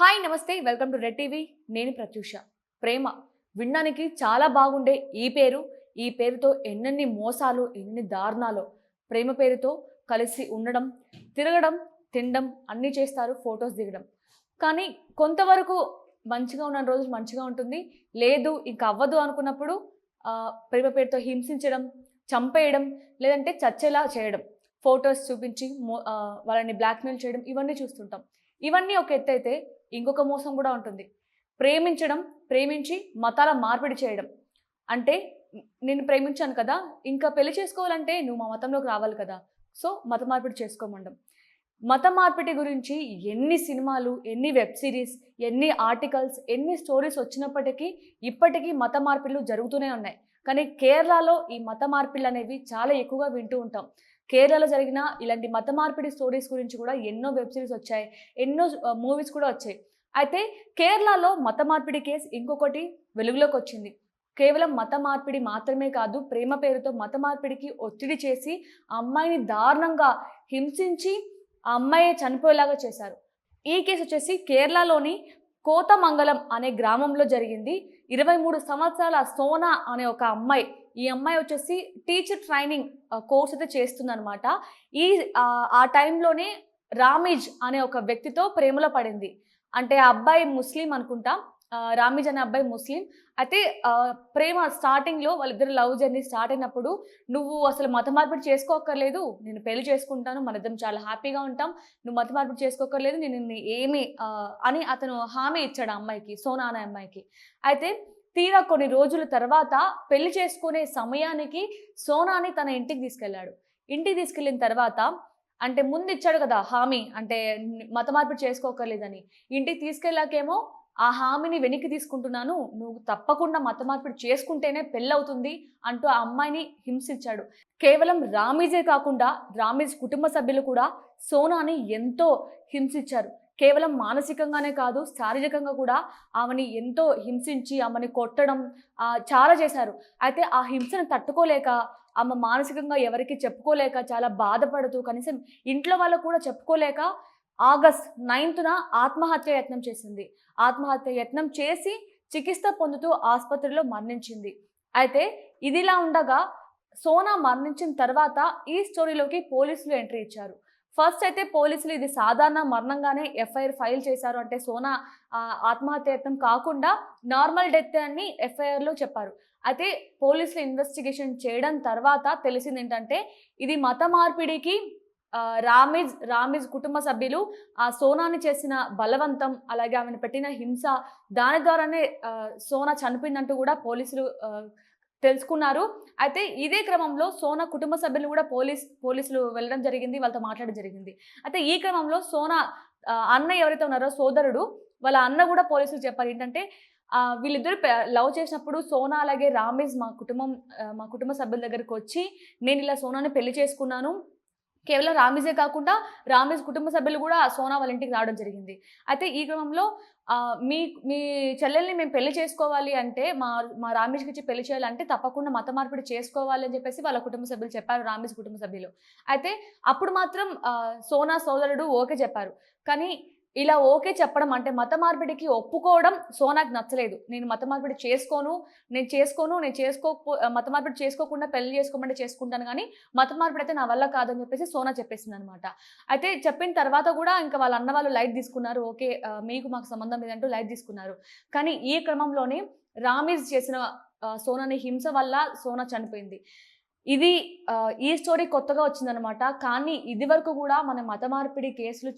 Hi నమస్తే welcome to red TV. నేను ప్రత్యూష. ప్రేమ. వినడానికి చాలా బాగుండే ఈ పేరు ఈ పేరుతో ఎన్నెన్ని మోసాలు ఎన్ని దారుణాలు. ప్రేమ పేరుతో కలిసి ఉండడం తిరగడం తినడం అన్నీ చేస్తారు ఫొటోస్ దిగడం. కానీ కొంతవరకు మంచిగా ఉన్న రోజులు మంచిగా ఉంటుంది. లేదు ఇంక అవ్వదు అనుకున్నప్పుడు ప్రేమ పేరుతో హింసించడం చంపేయడం లేదంటే చచ్చేలా చేయడం. ఫొటోస్ చూపించి మో- వాళ్ళని బ్లాక్మెయిల్ చేయడం ఇవన్నీ చూస్తుంటాం. ఇవన్నీ ఒక ఎత్తు అయితే ఇంకొక మోసం కూడా ఉంటుంది. ప్రేమించడం ప్రేమించి మతాల మార్పిడి చేయడం. అంటే నేను ప్రేమించాను కదా ఇంకా పెళ్ళి చేసుకోవాలంటే నువ్వు మా మతంలోకి రావాలి కదా. సో మత మార్పిడి చేసుకోమండం. మత మార్పిడి గురించి ఎన్ని సినిమాలు ఎన్ని వెబ్ సిరీస్ ఎన్ని ఆర్టికల్స్ ఎన్ని స్టోరీస్ వచ్చినప్పటికీ ఇప్పటికీ మత మార్పిడులు జరుగుతూనే ఉన్నాయి. కానీ కేరళలో ఈ మత మార్పిడులు అనేవి చాలా ఎక్కువగా వింటూ ఉంటాం. కేరళలో జరిగిన ఇలాంటి మత మార్పిడి స్టోరీస్ గురించి కూడా ఎన్నో వెబ్ సిరీస్ వచ్చాయి ఎన్నో మూవీస్ కూడా వచ్చాయి. అయితే కేరళలో మత మార్పిడి కేసు ఇంకొకటి వెలుగులోకి వచ్చింది. కేవలం మత మార్పిడి మాత్రమే కాదు ప్రేమ పేరుతో మత మార్పిడికి ఒత్తిడి చేసి అమ్మాయిని దారుణంగా హింసించి ఆ అమ్మాయి చనిపోయేలాగా చేశారు. ఈ కేసు వచ్చేసి కేరళలోని కోతమంగళం అనే గ్రామంలో జరిగింది. ఇరవై మూడు సంవత్సరాల సోనా అనే ఒక అమ్మాయి ఈ అమ్మాయి వచ్చేసి టీచర్ ట్రైనింగ్ కోర్స్ అయితే చేస్తుందన్నమాట. ఈ ఆ, టైంలోనే రామీజ్ అనే ఒక వ్యక్తితో ప్రేమలో పడింది. అంటే ఆ అబ్బాయి ముస్లిం అనుకుంటా ఆ, రామీజ్ అనే అబ్బాయి ముస్లిం. అయితే ప్రేమ స్టార్టింగ్లో వాళ్ళిద్దరు లవ్ జర్నీ స్టార్ట్ అయినప్పుడు నువ్వు అసలు మత మార్పిడి చేసుకోక్కర్లేదు నేను పెళ్ళి చేసుకుంటాను మన ఇద్దరం చాలా హ్యాపీగా ఉంటాం నువ్వు మత మార్పిడి చేసుకోక్కర్లేదు నేను ఏమి అని అతను హామీ ఇచ్చాడు ఆ అమ్మాయికి సోనా అనే అమ్మాయికి. అయితే తీరా కొన్ని రోజుల తర్వాత పెళ్ళి చేసుకునే సమయానికి సోనాని తన ఇంటికి తీసుకెళ్ళాడు. ఇంటికి తీసుకెళ్ళిన తర్వాత అంటే ముందు ఇచ్చాడు కదా హామీ అంటే మత మార్పిడి చేసుకోకర్లేదని. ఇంటికి తీసుకెళ్ళాకేమో ఆ హామీని వెనక్కి తీసుకుంటున్నాను నువ్వు తప్పకుండా మత మార్పిడి చేసుకుంటేనే పెళ్ళవుతుంది అంటూ ఆ అమ్మాయిని హింసించాడు. కేవలం రామీజే కాకుండా రామీజ్ కుటుంబ సభ్యులు కూడా సోనాని ఎంతో హింసించారు. కేవలం మానసికంగానే కాదు శారీరకంగా కూడా ఆమెని ఎంతో హింసించి ఆమెని కొట్టడం చాలా చేశారు. అయితే ఆ హింసను తట్టుకోలేక ఆమె మానసికంగా ఎవరికి చెప్పుకోలేక చాలా బాధపడుతూ కనీసం ఇంట్లో వాళ్ళకు కూడా చెప్పుకోలేక ఆగస్ట్ నైన్త్న ఆత్మహత్య యత్నం చేసింది. ఆత్మహత్య యత్నం చేసి చికిత్స పొందుతూ ఆసుపత్రిలో మరణించింది. అయితే ఇదిలా ఉండగా సోనా మరణించిన తర్వాత ఈ స్టోరీలోకి పోలీసులు ఎంట్రీ ఇచ్చారు. ఫస్ట్ అయితే పోలీసులు ఇది సాధారణ మరణంగానే ఎఫ్ఐఆర్ ఫైల్ చేశారు. అంటే సోనా ఆ, ఆత్మహత్య కాకుండా నార్మల్ డెత్ అని ఎఫ్ఐఆర్లో చెప్పారు. అయితే పోలీసులు ఇన్వెస్టిగేషన్ చేయడం తర్వాత తెలిసింది ఏంటంటే ఇది మత మార్పిడికి రామేజ్ రామిజ్ రామిజ్ కుటుంబ సభ్యులు ఆ సోనాని చేసిన బలవంతం అలాగే ఆమెను పెట్టిన హింస దాని ద్వారానే సోనా చనిపోయిందంటూ కూడా పోలీసులు తెలుసుకున్నారు. అయితే ఇదే క్రమంలో సోనా కుటుంబ సభ్యులు కూడా పోలీస్ పోలీసులు వెళ్ళడం జరిగింది వాళ్ళతో మాట్లాడడం జరిగింది. అయితే ఈ క్రమంలో సోనా అన్న ఎవరైతే ఉన్నారో సోదరుడు వాళ్ళ అన్న కూడా పోలీసులు చెప్పారు. ఏంటంటే వీళ్ళిద్దరు లవ్ చేసినప్పుడు సోనా అలాగే రామేజ్ మా కుటుంబం మా కుటుంబ సభ్యుల దగ్గరికి వచ్చి నేను ఇలా సోనాని పెళ్ళి చేసుకున్నాను కేవలం రామీజే కాకుండా రామీజ్ కుటుంబ సభ్యులు కూడా సోనా వాళ్ళ ఇంటికి రావడం జరిగింది. అయితే ఈ క్రమంలో మీ మీ చెల్లెల్ని మేము పెళ్ళి చేసుకోవాలి అంటే మా మా రామేష్కి ఇచ్చి పెళ్ళి చేయాలంటే తప్పకుండా మత మార్పిడి చేసుకోవాలి అని చెప్పేసి వాళ్ళ కుటుంబ సభ్యులు చెప్పారు రామేష్ కుటుంబ సభ్యులు. అయితే అప్పుడు మాత్రం సోనా సోదరుడు ఓకే చెప్పారు. కానీ ఇలా ఓకే చెప్పడం అంటే మత మార్పిడికి ఒప్పుకోవడం సోనాకి నచ్చలేదు. నేను మత మార్పిడి చేసుకోను నేను చేసుకోను నేను చేసుకోకపో మత మార్పిడి చేసుకోకుండా పెళ్ళి చేసుకోమంటే చేసుకుంటాను కానీ మత మార్పిడి అయితే నా వల్ల కాదని చెప్పేసి సోనా చెప్పేసింది అనమాట అయితే చెప్పిన తర్వాత కూడా ఇంకా వాళ్ళ అన్న వాళ్ళు లైట్ తీసుకున్నారు. ఓకే మీకు మాకు సంబంధం లేదంటూ లైట్ తీసుకున్నారు. కానీ ఈ క్రమంలోనే రామీజ్ చేసిన సోనాని హింస వల్ల సోనా చనిపోయింది. ఇది ఈ స్టోరీ కొత్తగా వచ్చిందనమాట. కానీ ఇది వరకు కూడా మన మత మార్పిడి కేసులు